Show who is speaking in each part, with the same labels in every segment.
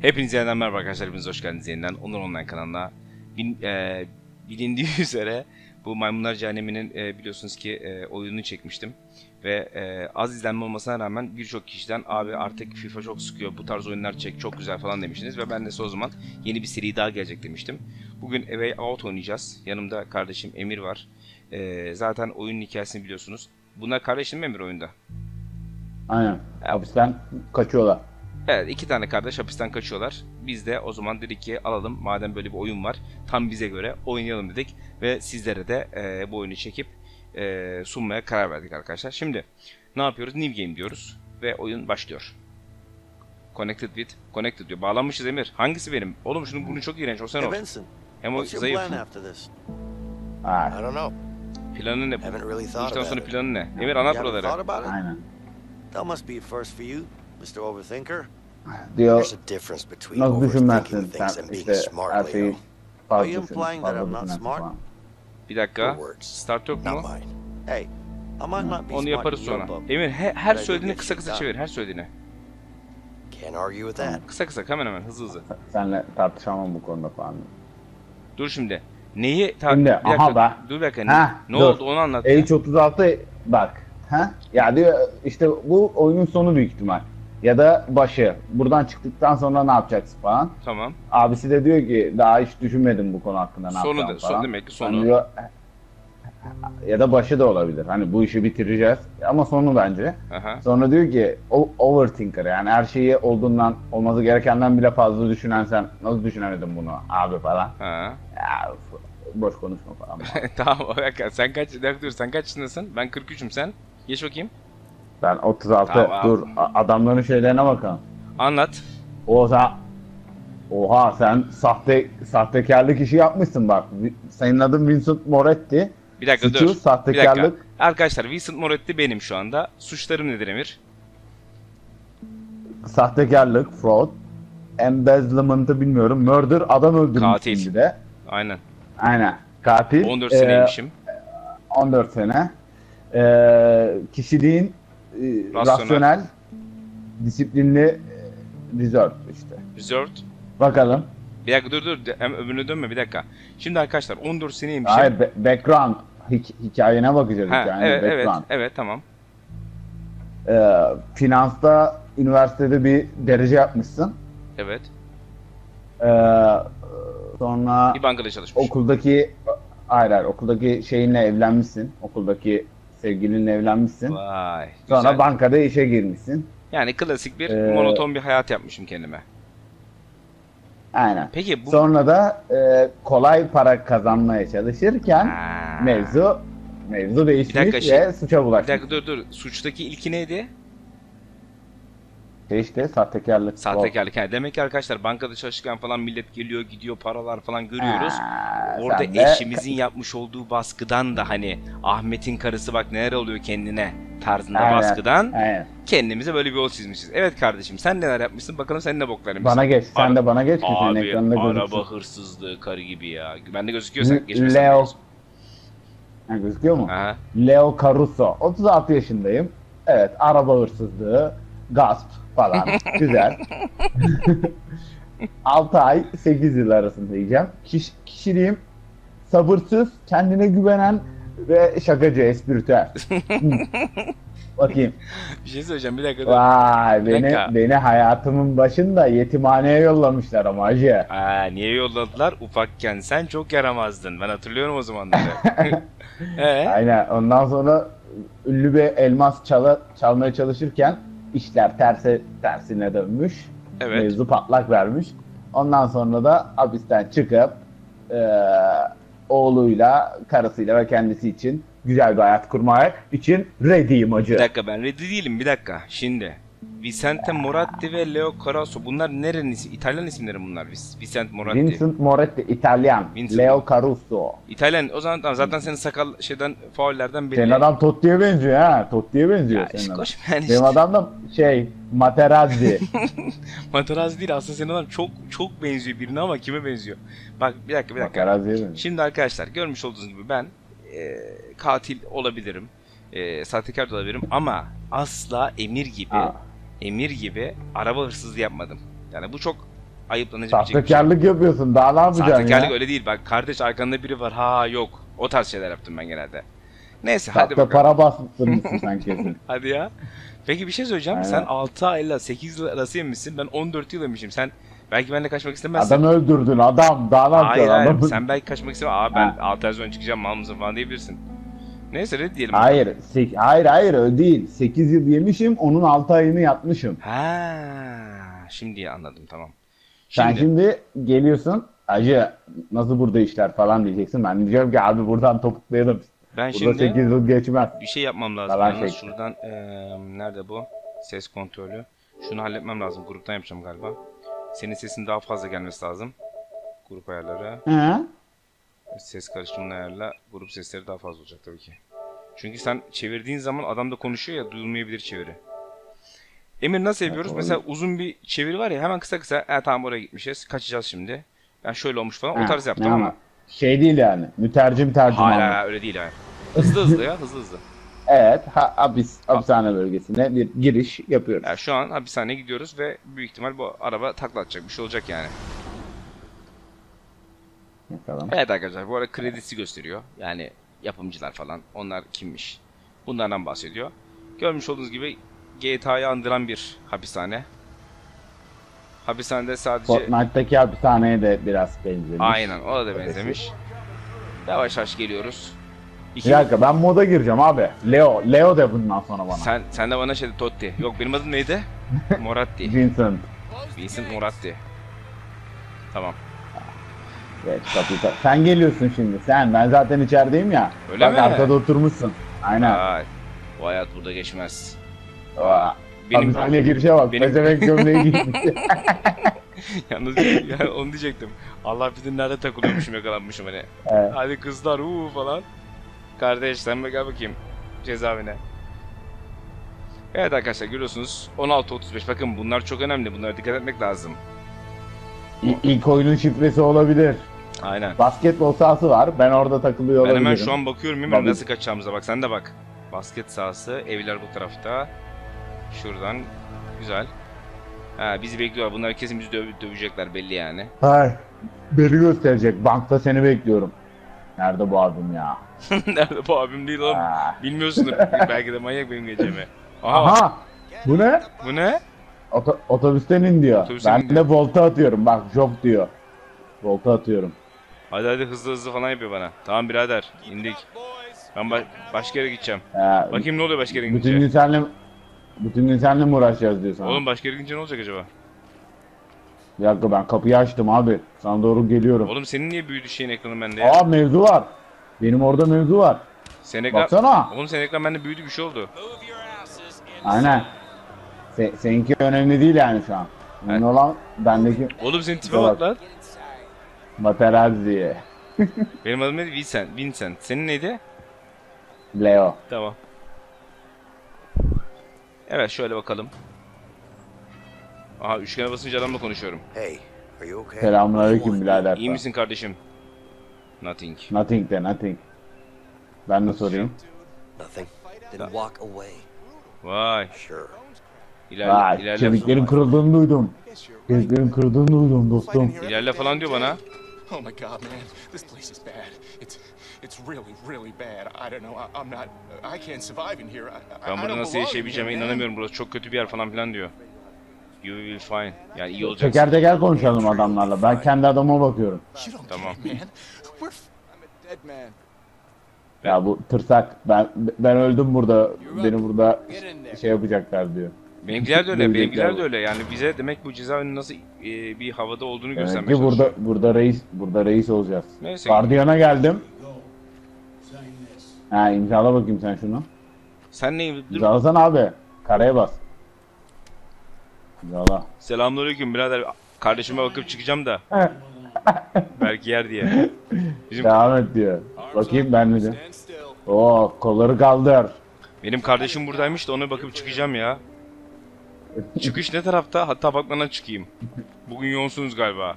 Speaker 1: Hepinize yeniden merhaba arkadaşlar. Hepiniz hoş geldiniz yeniden Onur Online kanalına. Bin, e, bilindiği üzere bu Maymunlar Cehennemi'nin e, biliyorsunuz ki e, oyununu çekmiştim. Ve e, az izlenme olmasına rağmen birçok kişiden abi artık FIFA çok sıkıyor bu tarz oyunlar çek çok güzel falan demiştiniz. Ve ben de o zaman yeni bir seri daha gelecek demiştim. Bugün Away Out oynayacağız. Yanımda kardeşim Emir var. E, zaten oyunun hikayesini biliyorsunuz. Bunlar kardeşim mi Emir oyunda?
Speaker 2: Aynen. Hapisten kaçıyorlar.
Speaker 1: Evet iki tane kardeş hapisten kaçıyorlar. Biz de o zaman dedik ki alalım madem böyle bir oyun var tam bize göre oynayalım dedik. Ve sizlere de e, bu oyunu çekip e, sunmaya karar verdik arkadaşlar. Şimdi ne yapıyoruz? New Game diyoruz ve oyun başlıyor. Connected with, connected diyor. Bağlanmışız Emir. Hangisi benim? Oğlum şunun burnu çok iğrenç. O sen ol. Hem o zayıf.
Speaker 3: plan after this?
Speaker 2: Ha,
Speaker 3: I don't know.
Speaker 1: Planı ne? Bu işten sonra
Speaker 3: it.
Speaker 1: planı ne? Emir anlat buraları.
Speaker 2: aynen.
Speaker 3: That must be first for you, Mr. Overthinker.
Speaker 2: Diyor
Speaker 3: There's a difference between
Speaker 2: nasıl düşünmezsin
Speaker 3: overthinking
Speaker 2: sen
Speaker 3: things and being
Speaker 2: işte
Speaker 3: smart,
Speaker 2: her şeyi
Speaker 3: Leo.
Speaker 2: fazla
Speaker 3: Are you
Speaker 2: düşün,
Speaker 3: implying that
Speaker 2: fazla
Speaker 3: I'm not
Speaker 2: düşünersin
Speaker 3: smart?
Speaker 2: falan.
Speaker 1: Bir dakika. Start yok mu?
Speaker 3: Hey, I might not be
Speaker 1: Onu yaparız sonra. Emir he- her söylediğini kısa kısa çevir. Her söylediğini.
Speaker 3: Can't argue with that.
Speaker 1: Kısa kısa hemen hemen hızlı hızlı.
Speaker 2: Senle tartışamam bu konuda falan.
Speaker 1: Dur şimdi. Neyi ta-
Speaker 2: Şimdi,
Speaker 1: bir dakika,
Speaker 2: aha be.
Speaker 1: Dur bir dakika. Ne,
Speaker 2: Ha,
Speaker 1: ne
Speaker 2: dur.
Speaker 1: oldu onu anlat. ya.
Speaker 2: H36 bak. Ha? Ya diyor işte bu oyunun sonu büyük ihtimal. Ya da başı. Buradan çıktıktan sonra ne yapacaksın falan.
Speaker 1: Tamam.
Speaker 2: Abisi de diyor ki daha hiç düşünmedim bu konu hakkında ne
Speaker 1: Sonu
Speaker 2: yapacağım
Speaker 1: da
Speaker 2: falan.
Speaker 1: son demek ki
Speaker 2: Ben
Speaker 1: sonu.
Speaker 2: diyor, ya da başı da olabilir. Hani bu işi bitireceğiz. Ama sonu bence.
Speaker 1: Aha.
Speaker 2: Sonra diyor ki overthinker yani her şeyi olduğundan olması gerekenden bile fazla düşünen sen nasıl düşünemedin bunu abi falan.
Speaker 1: Ha.
Speaker 2: Ya boş konuşma falan.
Speaker 1: tamam. Sen kaç sen kaç yaşındasın? Ben 43'üm sen. Geç bakayım.
Speaker 2: Ben 36
Speaker 1: Tamam.
Speaker 2: dur a- adamların şeylerine bakalım.
Speaker 1: Anlat.
Speaker 2: Oha Oha sen sahte sahtekarlık işi yapmışsın bak. Vi- Senin adın Vincent Moretti.
Speaker 1: Bir dakika
Speaker 2: Suçu,
Speaker 1: dur. Bir dakika. Arkadaşlar Vincent Moretti benim şu anda. Suçlarım nedir Emir?
Speaker 2: Sahtekarlık, fraud, embezzlement'ı bilmiyorum. Murder, adam öldürmüşsün
Speaker 1: Katil.
Speaker 2: bir de.
Speaker 1: Aynen.
Speaker 2: Aynen. Katil.
Speaker 1: 14
Speaker 2: Ee,
Speaker 1: seneymişim.
Speaker 2: 14 sene. Ee, kişiliğin
Speaker 1: Rasyonel.
Speaker 2: rasyonel, disiplinli, e, reserve işte.
Speaker 1: Reserved.
Speaker 2: Bakalım.
Speaker 1: Bir dakika dur dur. Öbürüne dönme bir dakika. Şimdi arkadaşlar 14 seneymişim.
Speaker 2: Hayır, be- background. Hik- hikayene bakacağız.
Speaker 1: Ha,
Speaker 2: hikayene,
Speaker 1: evet evet
Speaker 2: background.
Speaker 1: evet tamam.
Speaker 2: Ee, finansta üniversitede bir derece yapmışsın.
Speaker 1: Evet.
Speaker 2: Ee, sonra
Speaker 1: Bir bankada çalışmış.
Speaker 2: okuldaki hayır, hayır okuldaki şeyinle evlenmişsin. Okuldaki sevgilinle evlenmişsin.
Speaker 1: Vay.
Speaker 2: Sonra
Speaker 1: güzel.
Speaker 2: bankada işe girmişsin.
Speaker 1: Yani klasik bir
Speaker 2: Ee,
Speaker 1: monoton bir hayat yapmışım kendime.
Speaker 2: Aynen.
Speaker 1: Peki bu
Speaker 2: Sonra da e, kolay para kazanmaya çalışırken
Speaker 1: Ha.
Speaker 2: mevzu mevzu değişmiş
Speaker 1: dakika,
Speaker 2: ve
Speaker 1: şey-
Speaker 2: suça
Speaker 1: Bir
Speaker 2: bulaşmış.
Speaker 1: dakika dur dur. Suçtaki ilki neydi?
Speaker 2: Şey işte sahtekarlık.
Speaker 1: Sahtekarlık. Yani demek ki arkadaşlar bankada çalışırken falan millet geliyor gidiyor paralar falan görüyoruz.
Speaker 2: Ha,
Speaker 1: Orada
Speaker 2: de-
Speaker 1: eşimizin yapmış olduğu baskıdan da hani Ahmet'in karısı bak neler oluyor kendine tarzında
Speaker 2: Aynen,
Speaker 1: baskıdan
Speaker 2: Aynen.
Speaker 1: kendimize böyle bir yol çizmişiz. Evet kardeşim sen neler yapmışsın bakalım sen ne boklar.
Speaker 2: Bana geç. Sen
Speaker 1: Ara-
Speaker 2: de bana geç
Speaker 1: Abi
Speaker 2: ekranında
Speaker 1: araba
Speaker 2: gözüksün.
Speaker 1: hırsızlığı karı gibi ya. Bende gözüküyorsa
Speaker 2: L-
Speaker 1: geçmesin.
Speaker 2: Leo. Ha, gözüküyor mu?
Speaker 1: Aha.
Speaker 2: Leo Caruso. 36 yaşındayım. Evet, araba hırsızlığı, gasp falan. Güzel. 6 ay 8 yıl arasında diyeceğim. Kiş, kişiliğim sabırsız, kendine güvenen ve şakacı, espritüel. Bakayım.
Speaker 1: Bir şey söyleyeceğim bir dakika.
Speaker 2: Vay
Speaker 1: Bir
Speaker 2: beni
Speaker 1: dakika.
Speaker 2: beni hayatımın başında yetimhaneye yollamışlar ama hacı.
Speaker 1: Aa, niye yolladılar? Ufakken sen çok yaramazdın. Ben hatırlıyorum o zamanları. ee?
Speaker 2: Aynen. Ondan sonra ünlü bir elmas çala, çalmaya çalışırken işler terse tersine dönmüş.
Speaker 1: Evet.
Speaker 2: Mevzu patlak vermiş. Ondan sonra da hapisten çıkıp eee, oğluyla, karısıyla ve kendisi için güzel bir hayat kurmaya için ready'yim hacı.
Speaker 1: Bir dakika ben ready değilim bir dakika. Şimdi Vicente Moratti ve Leo Carasso bunlar nerenin ismi? İtalyan isimleri bunlar. Vic- Vicente Moratti.
Speaker 2: Vincent Moretti, İtalyan.
Speaker 1: Vincent.
Speaker 2: Leo Caruso.
Speaker 1: İtalyan. O zaman tamam, zaten senin sakal şeyden faullerden belli.
Speaker 2: Senin adam Totti'ye benziyor ha. Totti'ye benziyor
Speaker 1: ya,
Speaker 2: senin adam.
Speaker 1: koş yani
Speaker 2: Benim
Speaker 1: işte.
Speaker 2: adam da şey Materazzi.
Speaker 1: Materazzi değil aslında senin adam çok çok benziyor birine ama kime benziyor? Bak bir dakika bir dakika.
Speaker 2: Materazzi'ye benziyor.
Speaker 1: Şimdi arkadaşlar görmüş olduğunuz gibi ben e, katil olabilirim. E, sahtekar da olabilirim ama asla emir gibi
Speaker 2: Aa.
Speaker 1: Emir gibi araba hırsızlığı yapmadım. Yani bu çok ayıplanabilecek bir şey.
Speaker 2: Sahtekarlık yapıyorsun. Daha ne yapacaksın
Speaker 1: Sahtekarlık
Speaker 2: ya?
Speaker 1: öyle değil. Bak kardeş arkanda biri var. Ha yok. O tarz şeyler yaptım ben genelde. Neyse hadi
Speaker 2: Sahte
Speaker 1: bakalım.
Speaker 2: para bastırmışsın sen kesin.
Speaker 1: Hadi ya. Peki bir şey söyleyeceğim.
Speaker 2: Aynen.
Speaker 1: Sen 6 ayla 8 yıl arası yemişsin. Ben 14 yıl yemişim. Sen belki benimle kaçmak istemezsin.
Speaker 2: Adam öldürdün adam. Daha ne
Speaker 1: hayır
Speaker 2: yapacaksın?
Speaker 1: hayır.
Speaker 2: Adamı-
Speaker 1: Sen belki kaçmak istemezsin. Aa ben
Speaker 2: Ha.
Speaker 1: 6 ay sonra çıkacağım mal mısın falan diyebilirsin. Neyse red diyelim.
Speaker 2: Hayır, sek- hayır hayır öyle değil. 8 yıl yemişim, onun 6 ayını yatmışım.
Speaker 1: Ha, şimdi anladım tamam.
Speaker 2: Sen
Speaker 1: Şimdi,
Speaker 2: şimdi geliyorsun, acı nasıl burada işler falan diyeceksin. Ben diyeceğim ki abi buradan topuklayalım.
Speaker 1: ben
Speaker 2: Burada
Speaker 1: şimdi
Speaker 2: 8 yıl geçmez.
Speaker 1: bir şey yapmam lazım.
Speaker 2: Falan
Speaker 1: Yalnız
Speaker 2: şey.
Speaker 1: şuradan eee, nerede bu? Ses kontrolü. Şunu halletmem lazım. Gruptan yapacağım galiba. Senin sesin daha fazla gelmesi lazım. Grup ayarları.
Speaker 2: Hı?
Speaker 1: Ses karışımını ayarla. Grup sesleri daha fazla olacak tabii ki. Çünkü sen çevirdiğin zaman adam da konuşuyor ya duyulmayabilir çeviri. Emir nasıl yapıyoruz? Mesela uzun bir çeviri var ya hemen kısa kısa e tamam oraya gitmişiz. Kaçacağız şimdi. Yani şöyle olmuş falan. O
Speaker 2: Ha,
Speaker 1: tarz yaptım ama.
Speaker 2: Şey değil yani. Mütercim tercüman.
Speaker 1: Hayır hayır öyle değil hayır. Hızlı hızlı ya hızlı hızlı.
Speaker 2: Evet, ha, hapis, hapishane bölgesine bir giriş yapıyoruz.
Speaker 1: Yani şu an hapishaneye gidiyoruz ve büyük ihtimal bu araba takla atacak bir şey olacak yani.
Speaker 2: Bakalım.
Speaker 1: Evet arkadaşlar bu arada kredisi gösteriyor. Yani yapımcılar falan onlar kimmiş. Bunlardan bahsediyor. Görmüş olduğunuz gibi GTA'yı andıran bir hapishane. Hapishanede sadece
Speaker 2: Fortnite'daki hapishaneye de biraz benzemiş.
Speaker 1: aynen ona da benzemiş. Yavaş yavaş geliyoruz. İki,
Speaker 2: Bir dakika ben moda gireceğim abi. Leo, Leo de bundan sonra bana.
Speaker 1: sen, sen de bana şey Totti. Yok benim adım neydi? Moratti.
Speaker 2: Vincent.
Speaker 1: Vincent Moratti. Tamam.
Speaker 2: Evet, kapı- Sen geliyorsun şimdi sen. Ben zaten içerideyim ya.
Speaker 1: Öyle
Speaker 2: Bak
Speaker 1: mi?
Speaker 2: arkada oturmuşsun. Aynen.
Speaker 1: Ay, bu hayat burada geçmez.
Speaker 2: Aa,
Speaker 1: Benim
Speaker 2: Hapishaneye girişe bak.
Speaker 1: benim-
Speaker 2: Pezevenk gömleği giymiş.
Speaker 1: Yalnız yani onu diyecektim. Allah bilir nerede takılıyormuşum yakalanmışım hani.
Speaker 2: Evet.
Speaker 1: Hadi kızlar uuu falan. Kardeş sen gel bakayım cezaevine. Evet arkadaşlar görüyorsunuz 16.35 bakın bunlar çok önemli bunlara dikkat etmek lazım.
Speaker 2: İ- İlk oyunun şifresi olabilir.
Speaker 1: Aynen.
Speaker 2: Basketbol sahası var. Ben orada takılıyor
Speaker 1: Ben
Speaker 2: olabilirim.
Speaker 1: hemen şu an bakıyorum Emir nasıl kaçacağımıza bak sen de bak. Basket sahası evler bu tarafta. Şuradan güzel. Ha bizi bekliyorlar bunlar kesin bizi döv- dövecekler belli yani.
Speaker 2: Hayır. Beni gösterecek. Bankta seni bekliyorum. Nerede bu abim ya?
Speaker 1: Nerede bu abim değil oğlum. Bilmiyorsundur belki de manyak benim gecemi. Aha,
Speaker 2: Aha! Bu ne?
Speaker 1: bu ne?
Speaker 2: Oto- otobüsten in diyor.
Speaker 1: Otobüsten
Speaker 2: ben
Speaker 1: in
Speaker 2: de
Speaker 1: diyor.
Speaker 2: volta atıyorum. Bak job diyor. Volta atıyorum.
Speaker 1: Hadi hadi hızlı hızlı falan yapıyor bana. Tamam birader indik. Ben ba- başka yere gideceğim.
Speaker 2: Ha,
Speaker 1: Bakayım ne oluyor başka yere
Speaker 2: bütün
Speaker 1: gidince.
Speaker 2: gün seninle bütün gün seninle mi uğraşacağız diyor sana.
Speaker 1: Oğlum başka yere gidince ne olacak acaba?
Speaker 2: Bir dakika ben kapıyı açtım abi. Sana doğru geliyorum.
Speaker 1: Oğlum senin niye büyüdü şeyin ekranı bende ya?
Speaker 2: Aa mevzu var. Benim orada mevzu var.
Speaker 1: Senin ekran...
Speaker 2: Baksana.
Speaker 1: Oğlum senin ekran bende büyüdü bir şey oldu.
Speaker 2: Aynen. Se- seninki önemli değil yani şu an. Önemli olan bendeki
Speaker 1: Oğlum senin tipe
Speaker 2: bak
Speaker 1: lan.
Speaker 2: Materazzi.
Speaker 1: Benim adım neydi? Vincent. Vincent. Senin neydi?
Speaker 2: Leo.
Speaker 1: Tamam. Evet şöyle bakalım. Aha üçgene basınca adamla konuşuyorum.
Speaker 3: Hey, are you okay?
Speaker 2: Selamünaleyküm birader.
Speaker 1: İyi misin kardeşim? Nothing.
Speaker 2: Nothing de nothing. Ben de sorayım.
Speaker 3: Nothing. Then walk away.
Speaker 1: Vay.
Speaker 3: Sure.
Speaker 1: İlerle,
Speaker 2: Vay,
Speaker 1: ilerle,
Speaker 2: kemiklerin kırıldığını duydum. Kemiklerin kırıldığını duydum dostum.
Speaker 1: ilerle falan diyor bana.
Speaker 4: Oh my god, man, this place is bad. It's it's really, really bad. I don't know. I, I'm not. I can't survive in here. I, I,
Speaker 1: Ben
Speaker 4: I
Speaker 1: burada
Speaker 4: don't
Speaker 1: nasıl
Speaker 4: belong in
Speaker 1: yaşayabileceğime
Speaker 4: man.
Speaker 1: inanamıyorum. Burası çok kötü bir yer falan filan diyor. You will fine. Yani iyi olacaksın.
Speaker 2: Teker teker konuşalım adamlarla. Ben kendi adama bakıyorum.
Speaker 4: You don't
Speaker 1: Tamam.
Speaker 4: get it, man. We're. f- I'm a dead man.
Speaker 2: Ya bu tırsak. Ben ben öldüm burada. Beni burada şey yapacaklar diyor.
Speaker 1: Benimkiler de öyle. Benimkiler de öyle. Yani bize demek bu cezaevinin nasıl e, bir havada olduğunu
Speaker 2: Demek ki burada burada reis burada reis olacağız.
Speaker 1: Neyse.
Speaker 2: Gardiyana geldim. Ha imzala bakayım sen şunu.
Speaker 1: Sen ne? Dur.
Speaker 2: İmzalasana abi. Karaya bas. İmzala.
Speaker 1: Selamünaleyküm birader. Kardeşime bakıp çıkacağım da. Belki yer diye. Bizim
Speaker 2: Devam et diyor. Bakayım ben
Speaker 4: still.
Speaker 2: Oo kolları kaldır.
Speaker 1: benim kardeşim buradaymış da ona bakıp çıkacağım ya. Çıkış ne tarafta? Hatta bakmadan çıkayım. Bugün yoğunsunuz galiba.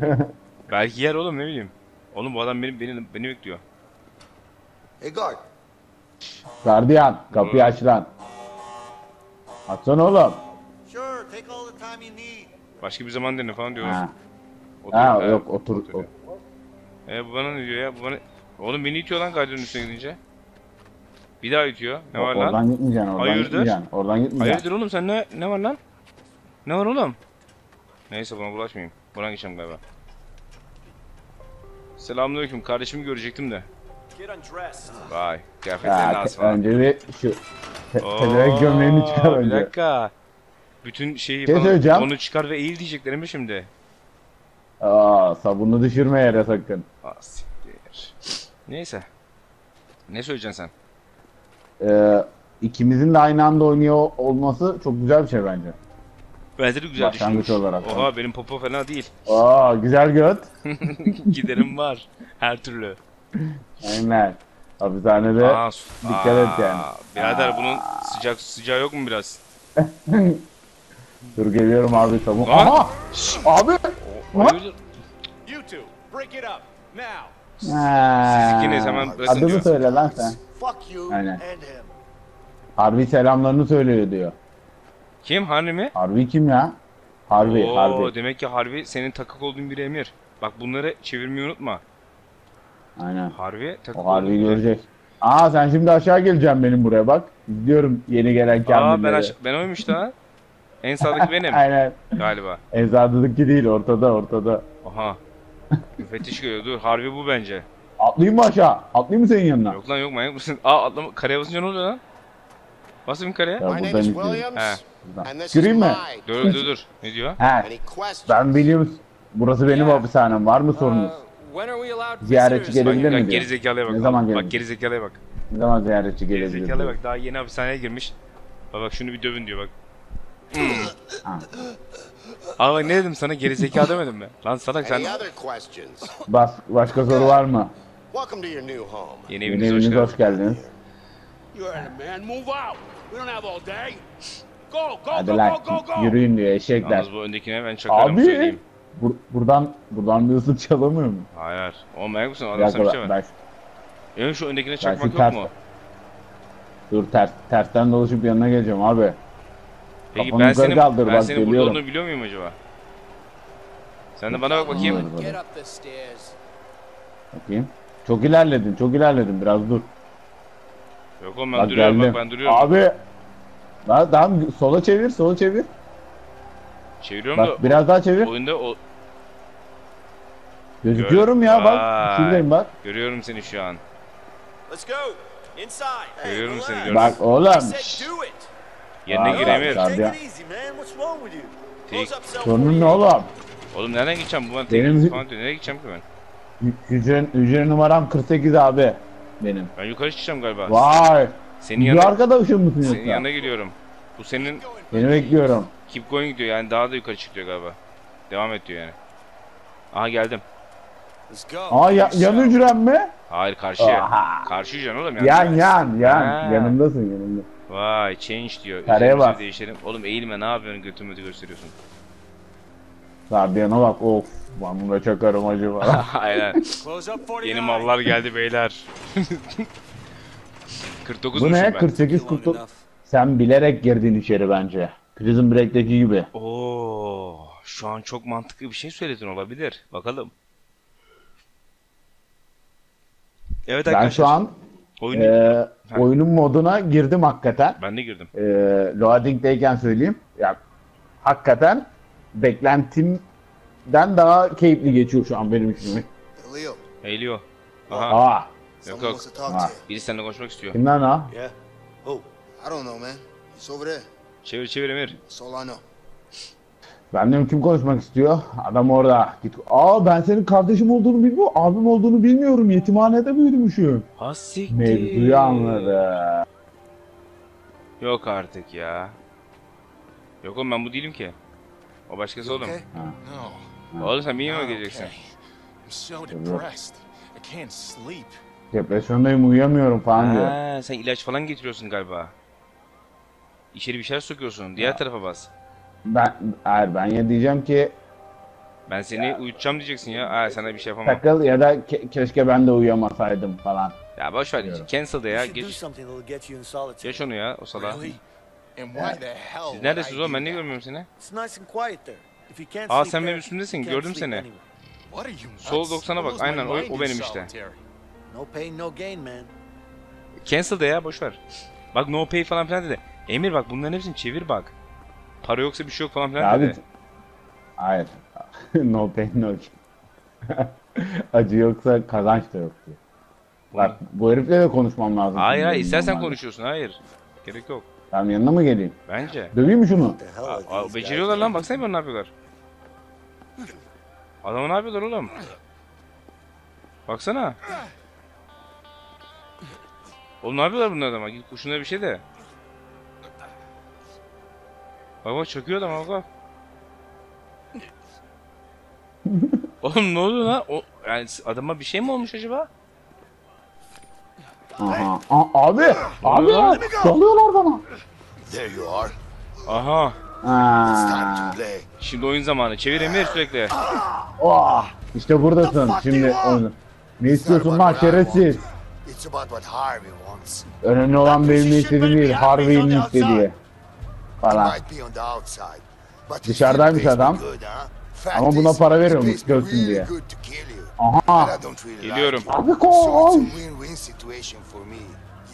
Speaker 1: Belki yer oğlum ne bileyim. Oğlum bu adam beni beni beni bekliyor.
Speaker 3: Hey, guard.
Speaker 2: Gardiyan kapıyı aç lan. Açsana oğlum.
Speaker 3: Sure, take all the time you need.
Speaker 1: Başka bir zaman dene falan diyoruz.
Speaker 2: Ha.
Speaker 1: Otur,
Speaker 2: Ha
Speaker 1: ha,
Speaker 2: yok otur.
Speaker 1: otur. E bu bana ne diyor ya? Bu bana... Oğlum beni itiyor lan gardiyanın üstüne gidince. Bir daha itiyor. Ne var lan?
Speaker 2: oradan gitmeyeceksin, oradan
Speaker 1: Hayırdır?
Speaker 2: gitmeyeceksin. Oradan gitmeyeceksin.
Speaker 1: Hayırdır oğlum sen ne ne var lan? Ne var oğlum? Neyse buna bulaşmayayım. Buradan geçeceğim galiba. Selamünaleyküm. Kardeşimi görecektim de. Vay. Kıyafetlerin
Speaker 2: Ya,
Speaker 1: az falan.
Speaker 2: önce bir şu pezevenk gömleğini çıkar
Speaker 1: Bir
Speaker 2: önce.
Speaker 1: dakika. Bütün şeyi
Speaker 2: Şey
Speaker 1: falan onu çıkar ve eğil diyecekler mi şimdi?
Speaker 2: Aa, sabunu düşürme yere sakın.
Speaker 1: Aa, siktir. Neyse. Ne söyleyeceksin sen?
Speaker 2: Ee, ikimizin de aynı anda oynuyor olması çok güzel bir şey bence.
Speaker 1: Bence de güzel
Speaker 2: Başlangıç
Speaker 1: düşünmüş.
Speaker 2: olarak.
Speaker 1: Oha benim popo fena değil.
Speaker 2: Aa, güzel göt.
Speaker 1: Giderim var. Her türlü.
Speaker 2: Aynen. Hapishanede
Speaker 1: Aa, su-
Speaker 2: dikkat et
Speaker 1: Aa,
Speaker 2: yani.
Speaker 1: Birader bunun sıcak sıcağı yok mu biraz?
Speaker 2: dur geliyorum abi sabun.
Speaker 1: Lan!
Speaker 2: Aha! Abi!
Speaker 1: O,
Speaker 2: What?
Speaker 1: hayırdır?
Speaker 5: You two, break it up now.
Speaker 2: Ha,
Speaker 1: ikiniz hemen
Speaker 2: Adını söyle lan sen.
Speaker 3: Fuck you
Speaker 2: Aynen.
Speaker 3: and him.
Speaker 2: Harbi selamlarını söylüyor diyor.
Speaker 1: Kim? Harbi mi?
Speaker 2: Harbi kim ya? Harbi,
Speaker 1: Oo,
Speaker 2: harbi.
Speaker 1: demek ki Harbi senin takık olduğun bir emir. Bak bunları çevirmeyi unutma.
Speaker 2: Aynen.
Speaker 1: Harbi takık
Speaker 2: O
Speaker 1: olduğun
Speaker 2: harbi
Speaker 1: bir-
Speaker 2: görecek. Aa sen şimdi aşağı geleceksin benim buraya bak. İzliyorum yeni gelen
Speaker 1: Aa
Speaker 2: kamilleri.
Speaker 1: ben, aş- ben oymuş da. En sağdaki benim
Speaker 2: Aynen.
Speaker 1: galiba.
Speaker 2: Eczadıdaki değil ortada ortada.
Speaker 1: Aha. Müfettiş geliyor dur. Harbi bu bence.
Speaker 2: Atlayayım mı aşağı? Atlayayım mı senin yanına?
Speaker 1: Yok lan yok manyak mısın? Aa atlama. Kareye basınca ne oluyor lan? Bir kareye.
Speaker 2: Ya
Speaker 3: My name is. Williams,
Speaker 1: He.
Speaker 3: And this
Speaker 2: Gireyim mi?
Speaker 1: Dur dur dur. Ne diyor?
Speaker 2: He. Ben biliyorum. Burası benim
Speaker 5: Ya.
Speaker 2: hapishanem. Var mı sorunuz?
Speaker 5: Uh, allowed
Speaker 2: Ziyaretçi?
Speaker 1: Bak,
Speaker 2: gelebilir mi
Speaker 1: bak geri zekalıya bak.
Speaker 2: Ne zaman
Speaker 1: bak
Speaker 2: gelecek?
Speaker 1: geri zekalıya bak.
Speaker 2: Ne zaman ziyaretçi
Speaker 1: Geri
Speaker 2: gelebilir?
Speaker 1: zekalıya
Speaker 2: diyor.
Speaker 1: bak. Daha yeni hapishaneye girmiş. Bak bak şunu bir dövün diyor bak. Aa bak ne dedim sana geri zekalı demedim mi? Lan salak sen?
Speaker 2: Bas, başka soru var mı?
Speaker 3: Welcome to your new home.
Speaker 1: yeni
Speaker 2: Yeni
Speaker 1: evinize hoş
Speaker 2: evinize hoş
Speaker 1: geldin.
Speaker 2: geldiniz.
Speaker 5: You heard him, man. Move out. We don't have all day. Go, go,
Speaker 2: Hadi
Speaker 5: go,
Speaker 2: lan
Speaker 5: go, go, go.
Speaker 2: yürüyün diyor eşekler.
Speaker 1: Yalnız bu öndekine ben çakarım
Speaker 2: Abi
Speaker 1: söyleyeyim.
Speaker 2: bur- buradan buradan bir ıslık çalamıyor mu?
Speaker 1: Hayır. Oğlum manyak mısın? Adam sana bir şey Ön şu öndekine çakmak yok
Speaker 2: ters-
Speaker 1: mu?
Speaker 2: dur ters tersten dolaşıp yanına geleceğim abi.
Speaker 1: Peki
Speaker 2: Kafanı
Speaker 1: ben senin,
Speaker 2: kaldır,
Speaker 1: ben
Speaker 2: bak
Speaker 1: senin burada
Speaker 2: geliyorum.
Speaker 1: olduğunu biliyor muyum acaba? Sen de bana bak bakayım.
Speaker 2: Bakayım. Çok ilerledin, çok ilerledin. Biraz dur.
Speaker 1: Yok oğlum ben
Speaker 2: Bak
Speaker 1: duruyorum
Speaker 2: geldim.
Speaker 1: bak ben duruyorum.
Speaker 2: Abi. Daha, daha sola çevir, sola çevir.
Speaker 1: Çeviriyorum
Speaker 2: Bak biraz daha çevir.
Speaker 1: da oyunda o
Speaker 2: Gözüküyorum ya bak.
Speaker 1: Vay.
Speaker 2: Şuradayım bak.
Speaker 1: görüyorum seni şu an.
Speaker 6: Let's go. Inside.
Speaker 1: Görüyorum seni
Speaker 6: relax.
Speaker 1: görüyorum.
Speaker 2: Bak oğlum.
Speaker 6: Said do it.
Speaker 1: Yerine
Speaker 2: Vay,
Speaker 1: gir
Speaker 2: vay,
Speaker 1: Emir.
Speaker 2: vay.
Speaker 6: Take
Speaker 2: Gardiyan.
Speaker 6: it easy, man. What's wrong with you?
Speaker 1: Take-
Speaker 6: Close up cell
Speaker 2: Sorunun ne
Speaker 6: 48.
Speaker 2: oğlum?
Speaker 1: Oğlum nereden gideceğim bu bana
Speaker 2: Benim-
Speaker 1: tek falan diyor. Nereye gideceğim ki ben?
Speaker 2: Hü- Hücre, hücre numaram 48 abi. Benim.
Speaker 1: Ben yukarı çıkacağım galiba.
Speaker 2: Vay.
Speaker 1: Senin yanına,
Speaker 2: arkadaşım mısın
Speaker 1: senin
Speaker 2: yoksa?
Speaker 1: yanına geliyorum. Bu senin
Speaker 2: Seni bekliyorum.
Speaker 1: keep going diyor yani daha da yukarı çık diyor galiba. Devam et diyor yani. Aha geldim.
Speaker 2: Aa ya, yan hücrem mi?
Speaker 1: Hayır karşıya.
Speaker 2: Aha.
Speaker 1: Karşı hücren oğlum yani.
Speaker 2: Yan yan yan.
Speaker 1: Ha.
Speaker 2: Yanımdasın yanımda.
Speaker 1: Vay change diyor.
Speaker 2: Kareye bak.
Speaker 1: değişelim. Oğlum eğilme ne yapıyorsun götümü gösteriyorsun.
Speaker 2: Gardiyana bak of. Ben buna çakarım acaba.
Speaker 1: Aynen.
Speaker 6: Close up 49.
Speaker 1: Yeni mallar geldi beyler. 49
Speaker 2: Bu ne?
Speaker 1: ben.
Speaker 2: 48
Speaker 6: Long
Speaker 2: 49.
Speaker 6: enough.
Speaker 2: Sen bilerek girdin içeri bence. Prison Break'teki gibi.
Speaker 1: Oo, şu an çok mantıklı bir şey söyledin olabilir. Bakalım. Evet
Speaker 2: Ben
Speaker 1: arkadaşlar.
Speaker 2: şu an
Speaker 1: oyunu
Speaker 2: e,
Speaker 1: Ha.
Speaker 2: oyunun moduna girdim hakikaten.
Speaker 1: ben de girdim.
Speaker 2: E, loading'deyken söyleyeyim. Ya hakikaten beklentimden daha keyifli geçiyor şu an benim için.
Speaker 3: Leo,
Speaker 1: Eğiliyor. Aha.
Speaker 2: Aa,
Speaker 1: Yok yok.
Speaker 3: you.
Speaker 1: Biri seninle konuşmak istiyor.
Speaker 2: kim lan o?
Speaker 3: Yeah? Who?
Speaker 6: I don't know, man. He's over there.
Speaker 1: Çevir çevir Emir.
Speaker 6: That's all I know.
Speaker 2: Ben diyorum kim konuşmak istiyor? Adam orada. Git. Aa ben senin kardeşim olduğunu bilmiyorum. Abim olduğunu bilmiyorum. Yetimhanede büyüdümüşüm.
Speaker 1: Ha siktir.
Speaker 2: Mevzuyu anladı.
Speaker 1: Yok artık ya. Yok oğlum ben bu değilim ki. O başkası oğlum.
Speaker 3: Okay?
Speaker 4: No.
Speaker 1: Oğlum sen benim yanıma
Speaker 4: Okay.
Speaker 1: geleceksin.
Speaker 4: I'm so depressed. I can't sleep.
Speaker 2: Depresyondayım uyuyamıyorum falan diyor.
Speaker 1: Ha, sen ilaç falan getiriyorsun galiba. İçeri bir şeyler sokuyorsun. Diğer tarafa bas.
Speaker 2: Ben, hayır ben ya diyeceğim ki
Speaker 1: Ben seni uyutacağım diyeceksin ya. Aa sana bir şey yapamam.
Speaker 2: takıl ya da ke- keşke ben de uyuyamasaydım falan.
Speaker 1: Ya boş ver. Cancel de ya. Geç. Geç onu ya o salağı. Siz neredesiniz oğlum? Ben niye görmüyorum seni?
Speaker 3: It's nice and quiet there.
Speaker 1: Aa sen benim üstümdesin. Gördüm seni.
Speaker 3: anywhere.
Speaker 4: What are you
Speaker 1: Sol
Speaker 4: nuts?
Speaker 1: 90'a
Speaker 4: I
Speaker 1: bak, aynen, o- o benim işte.
Speaker 4: solitary.
Speaker 3: No pain, no gain, man.
Speaker 1: Cancel de ya boş ver. Bak no pay falan filan dedi. Emir bak bunların hepsini çevir bak. Para yoksa bir şey yok falan filan
Speaker 2: Abi
Speaker 1: dedi.
Speaker 2: hayır. no pain no gain. Acı yoksa kazanç da yok diyor. Bak bu herifle de konuşmam lazım.
Speaker 1: Hayır hayır istersen
Speaker 2: normalde.
Speaker 1: konuşuyorsun hayır. Gerek yok.
Speaker 2: Tamam yanına mı geleyim?
Speaker 1: Bence.
Speaker 2: Döveyim mi şunu?
Speaker 1: Aa, beceriyorlar lan baksana ne yapıyorlar. Adamı ne yapıyorlar oğlum? Baksana. Oğlum ne yapıyorlar bunlar adama? Git kuşuna bir şey de. Bak çöküyor adam bak. Oğlum ne oluyor lan? O, yani adama bir şey mi olmuş acaba?
Speaker 2: Aha. Aa, abi! Abi! Dalıyorlar bana.
Speaker 6: There you are.
Speaker 1: Aha. Şimdi oyun zamanı. Çevir Emir sürekli.
Speaker 2: Oh, işte buradasın şimdi oyunu. Ne istiyorsun lan şerefsiz? Önemli olan benim ne istediğim değil, Harvey'in istediği. Falan. Dışarıdaymış adam. Ama buna para
Speaker 6: plays me
Speaker 2: görsün diye. Aha!
Speaker 1: Geliyorum.
Speaker 2: Abi.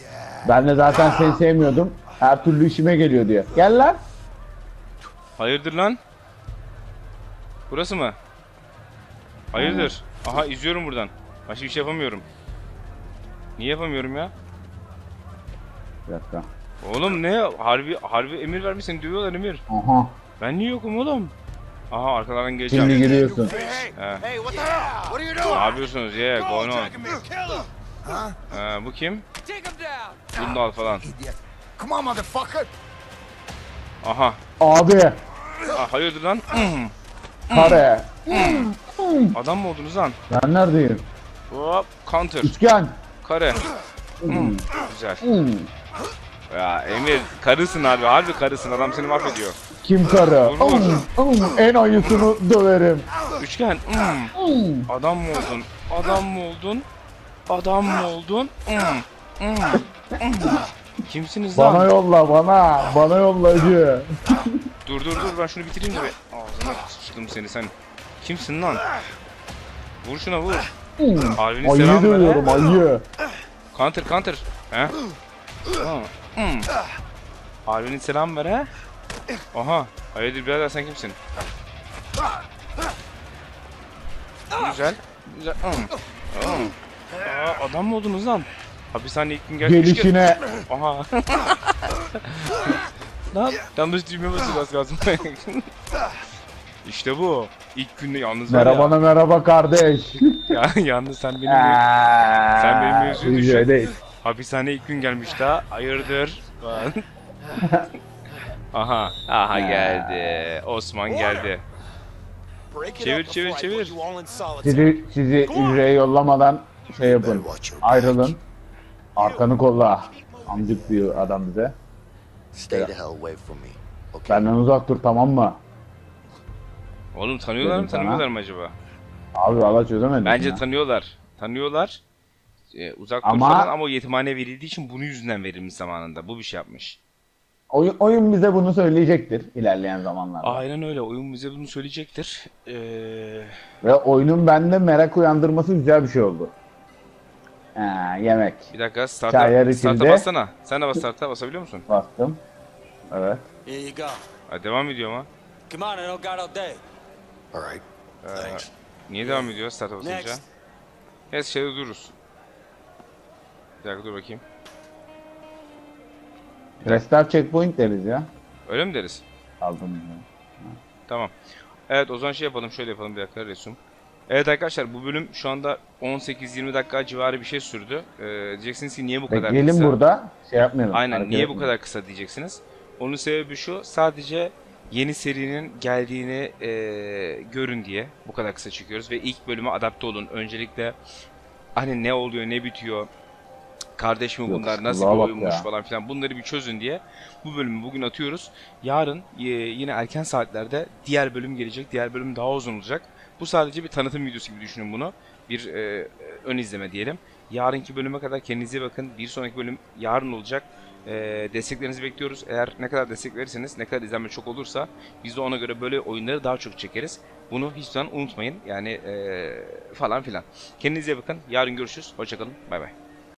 Speaker 6: Yeah.
Speaker 2: Ben de zaten seni sevmiyordum. Her türlü işime geliyor diye. Gel lan.
Speaker 1: Hayırdır lan? Burası mı? Hayırdır? Aha izliyorum buradan. Başka bir şey yapamıyorum. Niye yapamıyorum ya?
Speaker 2: Bir dakika.
Speaker 1: Oğlum ne? Harbi harbi emir vermiş seni dövüyorlar Emir.
Speaker 2: Aha.
Speaker 1: Ben niye yokum oğlum? Aha arkalardan geleceğim.
Speaker 2: Şimdi giriyorsun.
Speaker 1: He.
Speaker 3: Hey, what the hell? What are you
Speaker 1: Ne
Speaker 3: doing?
Speaker 1: yapıyorsunuz? Yeah, going on. Ha, bu kim? Bunu da al falan.
Speaker 6: Come on, motherfucker.
Speaker 1: Aha.
Speaker 2: Abi.
Speaker 1: Ah, hayırdır lan?
Speaker 2: Kare.
Speaker 1: Adam mı oldunuz lan?
Speaker 2: Ben neredeyim?
Speaker 1: Hop, counter,
Speaker 2: Üçgen.
Speaker 1: kare. Hmm, güzel.
Speaker 2: Hmm.
Speaker 1: Ya Emir karısın abi, harbi karısın. Adam seni mahvediyor.
Speaker 2: Kim karı? Hmm, hmm, En ayısını döverim.
Speaker 1: Üçgen. hmm.
Speaker 2: Hmm.
Speaker 1: Adam mı oldun? Adam mı oldun? Adam mı oldun? Kimsiniz
Speaker 2: Bana
Speaker 1: lan?
Speaker 2: yolla bana. Bana yolla acı.
Speaker 1: Dur dur dur ben şunu bitireyim de be. Ağzına sıçtım seni sen. Kimsin lan? Vur şuna vur. Harbi'nin
Speaker 2: Ayı
Speaker 1: selam ver.
Speaker 2: dövüyorum ayı.
Speaker 1: Counter counter. He? Hmm. Harbi'nin selam ver he. Aha. Hayırdır birader sen kimsin? Güzel. Güzel. Hmm. Hmm. Aa, adam mı oldunuz lan? Hapishane ilk gün gelmiş.
Speaker 2: Gelişine.
Speaker 1: Aha. Lan yanlış düğme az kalsın. işte bu. İlk günde yalnız var
Speaker 2: Merhaba
Speaker 1: ya.
Speaker 2: merhaba kardeş.
Speaker 1: ya. Yalnız sen benim
Speaker 2: Sen
Speaker 1: benim mevzuyu düşün. Hapishane ilk gün gelmiş daha. Hayırdır? Aha. Aha geldi. Osman geldi. Çevir, çevir, çevir.
Speaker 2: Sizi, sizi hücreye yollamadan şey yapın. Ayrılın. Arkanı kolla. Amcık diyor adam bize.
Speaker 3: Stay the hell away from me. Okay.
Speaker 2: Benden uzak dur tamam mı?
Speaker 1: Oğlum tanıyorlar mı
Speaker 2: Dedim sana.
Speaker 1: tanımıyorlar mı acaba?
Speaker 2: Abi valla çözemedim
Speaker 1: Bence
Speaker 2: ya.
Speaker 1: tanıyorlar. Tanıyorlar. Ee, uzak
Speaker 2: Ama-
Speaker 1: ama... ama o yetimhane verildiği için bunun yüzünden verilmiş zamanında. Bu bir şey yapmış.
Speaker 2: Oyun, oyun bize bunu söyleyecektir ilerleyen zamanlarda.
Speaker 1: Aynen öyle. Oyun bize bunu söyleyecektir. Ee,
Speaker 2: Ve oyunun bende merak uyandırması güzel bir şey oldu. Ha, yemek.
Speaker 1: bir dakika. Start'a, start'a
Speaker 2: içildi.
Speaker 1: bassana. Sen de bas start'a basabiliyor musun?
Speaker 2: Bastım. Evet.
Speaker 7: Here you go.
Speaker 1: Ha, devam ediyor ama.
Speaker 7: Come on, I don't got all day.
Speaker 6: All right. Thanks.
Speaker 1: Niye devam ediyor start'a basınca?
Speaker 7: Next.
Speaker 1: Evet şeyde dururuz. Bir dakika dur bakayım.
Speaker 2: Restart checkpoint deriz ya.
Speaker 1: Öyle mi deriz?
Speaker 2: Aldım.
Speaker 1: Tamam. Evet o zaman şey yapalım şöyle yapalım bir dakika resim. Evet arkadaşlar bu bölüm şu anda 18-20 dakika civarı bir şey sürdü. Ee, diyeceksiniz ki niye bu kadar
Speaker 2: Bekleyelim
Speaker 1: kısa?
Speaker 2: burada. Şey yapmayalım.
Speaker 1: Aynen
Speaker 2: hareket
Speaker 1: niye bu
Speaker 2: etmeyelim.
Speaker 1: kadar kısa diyeceksiniz. Onun sebebi şu sadece yeni serinin geldiğini e, görün diye bu kadar kısa çekiyoruz ve ilk bölüme adapte olun. Öncelikle hani ne oluyor ne bitiyor Kardeş mi
Speaker 2: Yok,
Speaker 1: bunlar? Nasıl
Speaker 2: kulağa
Speaker 1: bir
Speaker 2: bak
Speaker 1: oyunmuş
Speaker 2: ya.
Speaker 1: falan filan. Bunları bir çözün diye bu bölümü bugün atıyoruz. Yarın e, yine erken saatlerde diğer bölüm gelecek. Diğer bölüm daha uzun olacak. Bu sadece bir tanıtım videosu gibi düşünün bunu. Bir e, ön izleme diyelim. Yarınki bölüme kadar kendinize bakın. Bir sonraki bölüm yarın olacak. E, desteklerinizi bekliyoruz. Eğer ne kadar destek verirseniz, ne kadar izlenme çok olursa biz de ona göre böyle oyunları daha çok çekeriz. Bunu hiç zaman unutmayın. Yani e, falan filan. Kendinize bakın. Yarın görüşürüz. Hoşçakalın. Bay bay.